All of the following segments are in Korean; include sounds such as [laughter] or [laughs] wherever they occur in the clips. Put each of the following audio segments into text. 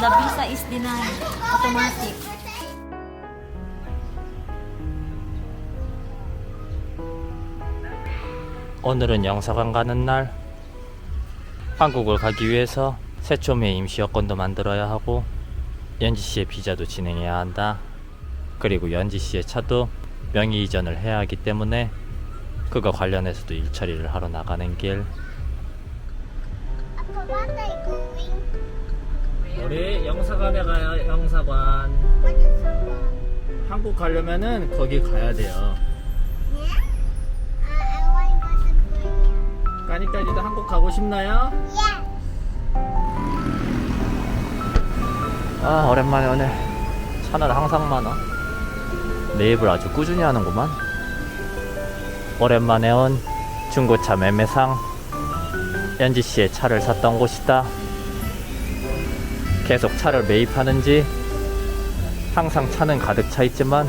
the visa is denied. Automatic. 오늘은 영사관 가는 날. 한국을 가기 위해서 새초미의 임시 여권도 만들어야 하고 연지 씨의 비자도 진행해야 한다. 그리고 연지 씨의 차도 명의 이전을 해야 하기 때문에 그거 관련해서도 일 처리를 하러 나가는 길. What are you going? 우리 영사관에 가요. 영사관. 한국 가려면은 거기 가야 돼요. Yeah? I want to go to Korea. 까니까지도 한국 가고 싶나요? Yeah. 아 오랜만에 오늘 차는 항상 많아 매입을 아주 꾸준히 하는구만 오랜만에 온 중고차 매매상 연지씨의 차를 샀던 곳이다 계속 차를 매입하는지 항상 차는 가득 차 있지만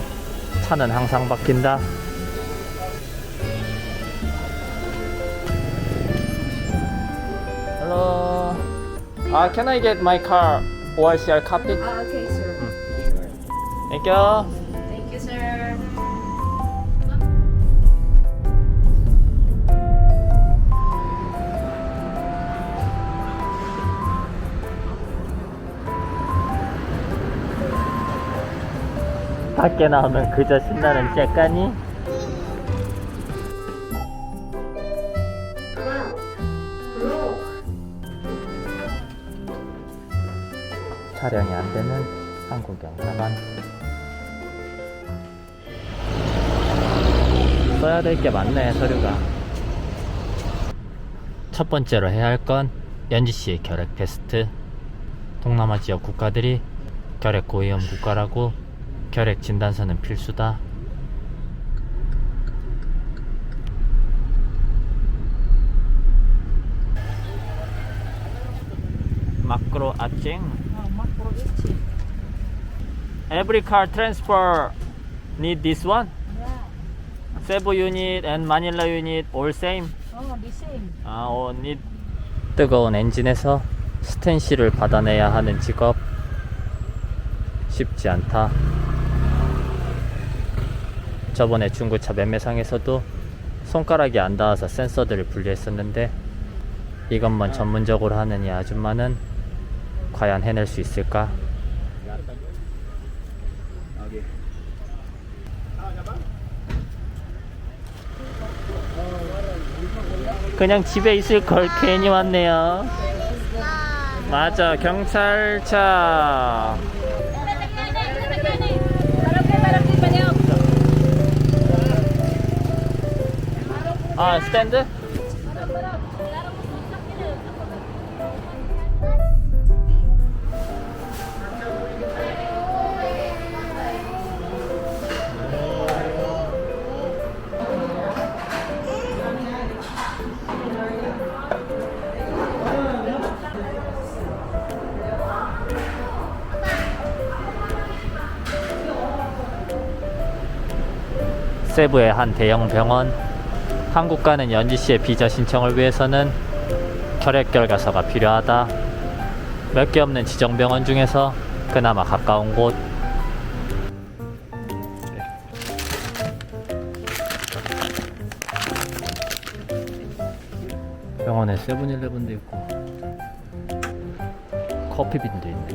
차는 항상 바뀐다 Hello. Uh, can I get my car ORCR copy? Ah, okay, sir. Thank you. Thank you, sir. 밖에 나오면 그저 신나는 째까니? 촬영이 안 되는 한국 영상만? 써야 될 게 많네 서류가. 첫 번째로 해야 할 건 연지 씨의 결핵 테스트. 동남아 지역 국가들이 결핵 고위험 국가라고 결핵 진단서는 필수다. 마크로. Oh, macro itchy. Every car transfer need this one. Yeah. Cebu unit and Manila unit all same. Oh, the same. 아, 어, need 뜨거운 엔진에서 스텐실을 받아내야 하는 직업 쉽지 않다. 저번에 중고차 매매상에서도 손가락이 안 닿아서 센서들을 분리했었는데 이것만 전문적으로 하는 이 아줌마는 과연 해낼 수 있을까? 그냥 집에 있을 걸 괜히 왔네요. 맞아, 경찰차. 아, 스탠드? 세부의 한 대형 병원. 한국 가는 연지 씨의 비자 신청을 위해서는 결핵 결과서가 필요하다. 몇 개 없는 지정 병원 중에서 그나마 가까운 곳. 병원에 세븐일레븐도 있고 커피빈도 있네.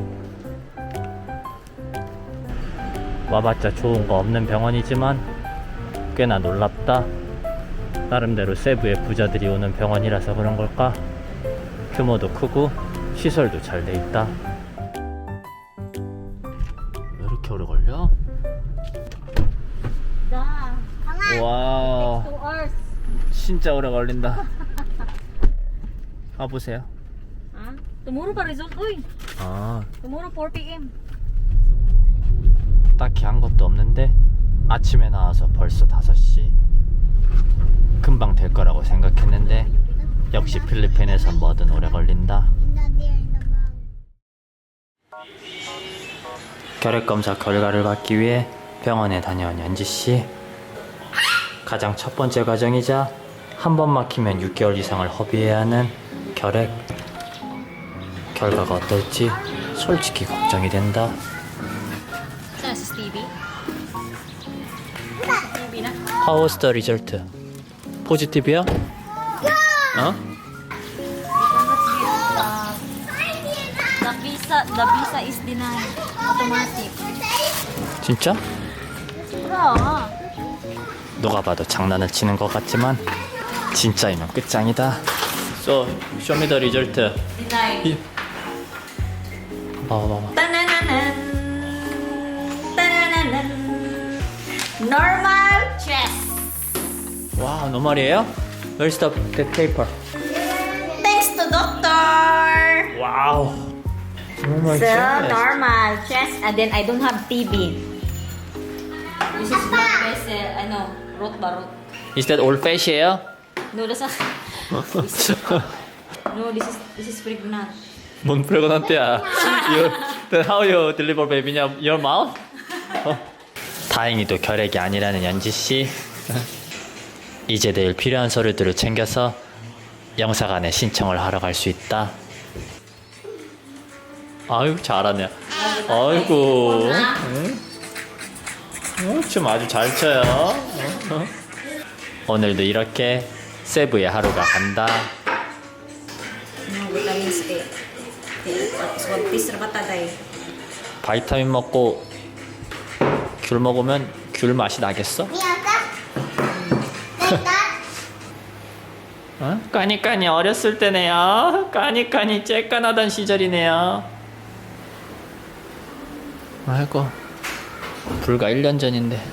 와봤자 좋은 거 없는 병원이지만 꽤나 놀랍다. 나름대로 세부의 부자들이 오는 병원이라서 그런 걸까? 규모도 크고 시설도 잘 돼 있다. 왜 이렇게 오래 걸려? 와. 진짜 오래 걸린다. 가보세요. Tomorrow pa result, uy. 아, Tomorrow 4 p.m. 딱히 한 것도 없는데 아침에 나와서 벌써 5시. 금방 될 거라고 생각했는데 역시 필리핀에선 뭐든 오래 걸린다. 결핵 검사 결과를 받기 위해 병원에 다녀온 연지 씨. 가장 첫 번째 과정이자 한 번 막히면 6개월 이상을 허비해야 하는 결핵. 결과가 어떨지 솔직히 걱정이 된다. How was the result? 포지티브야? 어? The visa, the visa is denied. Automatic. 진짜? 누가 봐도 장난을 치는 것 같지만 진짜이면 끝장이다. So, show me the result. Denied. 봐봐, 봐봐. Tanananan. Tanananan. Normal. 와, 너 말이에요? Where's the, the paper? Thanks to doctor. 와우. 정말 So normal chest and then I don't have TB. This is blood vessel. Ano, root ba root? Is that all fat이에요? No, that's not. No, this is this is pregnant. 뭔 프레그넌트야? you, then how you deliver baby in your mouth? 어. 다행히도 결핵이 아니라는 연지 씨. 이제 내일 필요한 서류들을 챙겨서 영사관에 신청을 하러 갈 수 있다. 아유 잘하네. 아이고. 응? 어, 춤 아주 잘 춰요. 어, 어. 오늘도 이렇게 세부의 하루가 간다. 바이타민 먹고 귤 먹으면 귤 맛이 나겠어? 어? 까니까니 어렸을 때네요. 까니까니 쬐깐하던 시절이네요. 아이고 불과 1년 전인데 [laughs]